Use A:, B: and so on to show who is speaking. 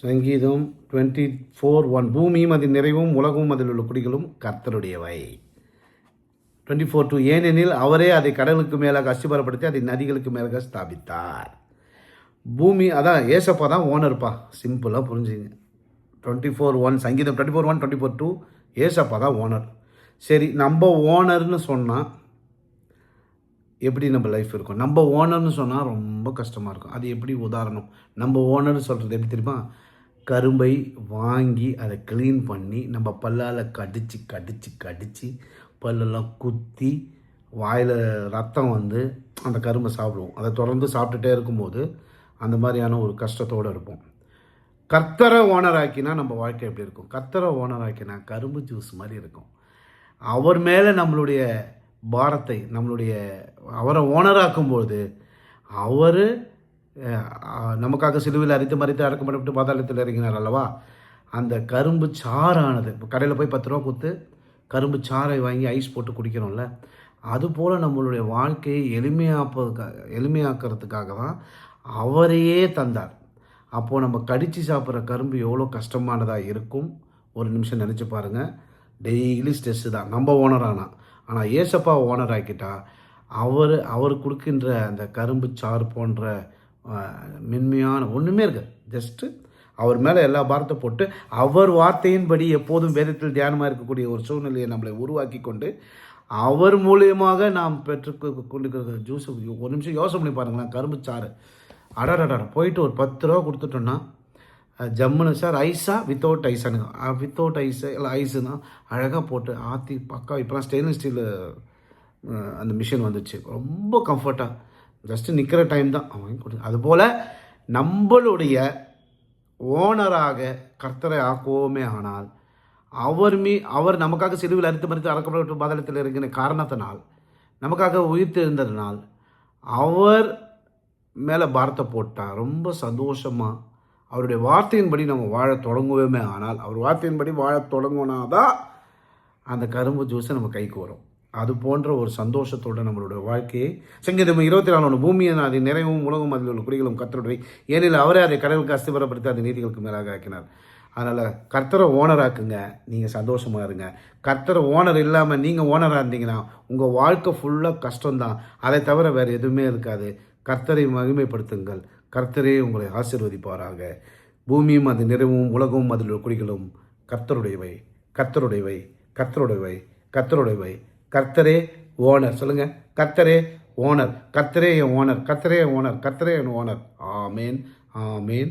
A: சங்கீதம் twenty four one பூமியும் அதன் நிறைவும் உலகமும் அதில் உள்ள குடிகளும் கர்த்தருடையவை. டுவெண்ட்டி ஃபோர் டூ ஏனெனில் அவரே அதை கடலுக்கு மேலாக அஸ்திபரப்படுத்தி அதை நதிகளுக்கு மேலாக ஸ்தாபித்தார். பூமி அதான் ஏசப்பா தான் ஓனர்ப்பா சிம்பிளாக புரிஞ்சுங்க. டுவெண்ட்டி ஃபோர் ஒன் சங்கீதம் twenty four one twenty four two ஏசப்பா தான் ஓனர் சரி நம்ம ஓனர்னு சொன்னால் எப்படி நம்ம லைஃப் இருக்கும்? நம்ம ஓனர்னு சொன்னால் ரொம்ப கஷ்டமாக இருக்கும். அது எப்படி உதாரணம்? நம்ம ஓனர்னு சொல்கிறது எப்படி தெரியுமா? கரும்பை வாங்கி அதை க்ளீன் பண்ணி நம்ம பல்லால் கடித்து கடித்து கடித்து பல்லெல்லாம் குத்தி வாயில் ரத்தம் வந்து அந்த கரும்பை சாப்பிடுவோம். அதை தொடர்ந்து சாப்பிட்டுட்டே இருக்கும்போது அந்த மாதிரியான ஒரு கஷ்டத்தோடு இருப்போம். கர்த்தரை ஓனர் ஆக்கினா நம்ம வாழ்க்கை எப்படி இருக்கும்? கர்த்தரை ஓனர் ஆக்கினா கரும்பு ஜூஸ் மாதிரி இருக்கும். அவர் மேலே நம்மளுடைய பாரத்தை நம்மளுடைய அவரை ஓனராக்கும்போது அவர் நமக்காக சிலுவையில் அரித்து மறித்து அடக்கப்பட்டு பாதாளத்தில் இறங்கினார் அல்லவா? அந்த கரும்பு சாறானது இப்போ கடையில் போய் பத்து ரூபா கொடுத்து கரும்பு சாறை வாங்கி ஐஸ் போட்டு குடிக்கிறோம்ல அதுபோல் நம்மளுடைய வாழ்க்கையை எளிமையாப்பதுக்காக எளிமையாக்கிறதுக்காக தான் அவரையே தந்தார். அப்போது நம்ம கடித்து சாப்பிட்ற கரும்பு எவ்வளோ கஷ்டமானதாக இருக்கும்? ஒரு நிமிஷம் நினச்சி பாருங்கள் டெய்லி ஸ்ட்ரெஸ்ஸு தான். நம்ம ஓனர் ஆனால் ஏசப்பா ஓனர் ஆக்கிட்டா அவர் அவர் கொடுக்கின்ற அந்த கரும்பு சாறு போன்ற மென்மையான ஒன்றுமே இருக்கு ஜஸ்ட்டு அவர் மேலே எல்லா பாரத்தை போட்டு அவர் வார்த்தையின்படி எப்போதும் வேதத்தில் தியானமாக இருக்கக்கூடிய ஒரு சூழ்நிலையை நம்மளை உருவாக்கி கொண்டு அவர் மூலியமாக நாம் பெற்று கொண்டிருக்கிற ஜூஸ் ஒரு நிமிஷம் யோசனை பண்ணி பாருங்களேன் கரும்பு சாறு. அடடடட போயிட்டு ஒரு பத்து ரூபா கொடுத்துட்டோன்னா ஜம்முன்னு வச்சா ஐஸா வித்தவுட் ஐஸானுங்க வித்தவுட் ஐஸ் இல்லை ஐஸுனா அழகாக போட்டு ஆற்றி பக்கா இப்போலாம் ஸ்டெயின்லெஸ் ஸ்டீலு அந்த மிஷின் வந்துச்சு. ரொம்ப கம்ஃபர்ட்டாக ஜஸ்ட்டு நிற்கிற டைம் தான். அவன் வாங்கி கொடு அதுபோல் நம்மளுடைய ஓனராக கர்த்தரை ஆக்குவோமே ஆனால் அவர் மீ அவர் நமக்காக சிலுவில் அறுத்து மறுத்து அறக்கப்பட்டு பாதளத்தில் இருக்கிற காரணத்தினால் நமக்காக உயிர்த்து இருந்ததினால் அவர் மேலே பாரத்தை போட்டால் ரொம்ப சந்தோஷமாக அவருடைய வார்த்தையின்படி நம்ம வாழ தொடங்குவோமே ஆனால் அவர் வார்த்தையின்படி வாழ தொடங்குனா தான் அந்த கரும்பு ஜூஸை நம்ம கைக்கு வரும். அது போன்ற ஒரு சந்தோஷத்தோட நம்மளுடைய வாழ்க்கையை சங்கீதம் இருபத்தி நாலு ஒன்று பூமியை அதை நிறைவும் உலகம் அதில் உள்ள குடிகளும் கத்தருடைய ஏனில் அவரே அதை கடவுளுக்கு அஸ்திபரப்படுத்தி அதை நீதிகளுக்கு மேலாக ஆக்கினார். அதனால் கர்த்தரை ஓனராக்குங்க நீங்கள் சந்தோஷமாக இருங்க. கர்த்தரை ஓனர் இல்லாமல் நீங்கள் ஓனராக இருந்தீங்கன்னா உங்கள் வாழ்க்கை ஃபுல்லாக கஷ்டம்தான். அதை தவிர வேறு எதுவுமே இருக்காது. கர்த்தரை மகிமைப்படுத்துங்கள். கர்த்தரே உங்களை ஆசிர்வதிப்பாராக. பூமியும் அது நிறைவும் உலகமும் அதில் உள்ள குடிகளும் கர்த்தருடையவை கர்த்தருடையவை கர்த்தருடையவை கர்த்தருடையவை. கர்த்தரே ஓனர் சொல்லுங்க. கர்த்தரே ஓனர் கர்த்தரே என் ஓனர் கர்த்தரே ஓனர் கர்த்தரே என் ஓனர். ஆமேன் ஆமேன்.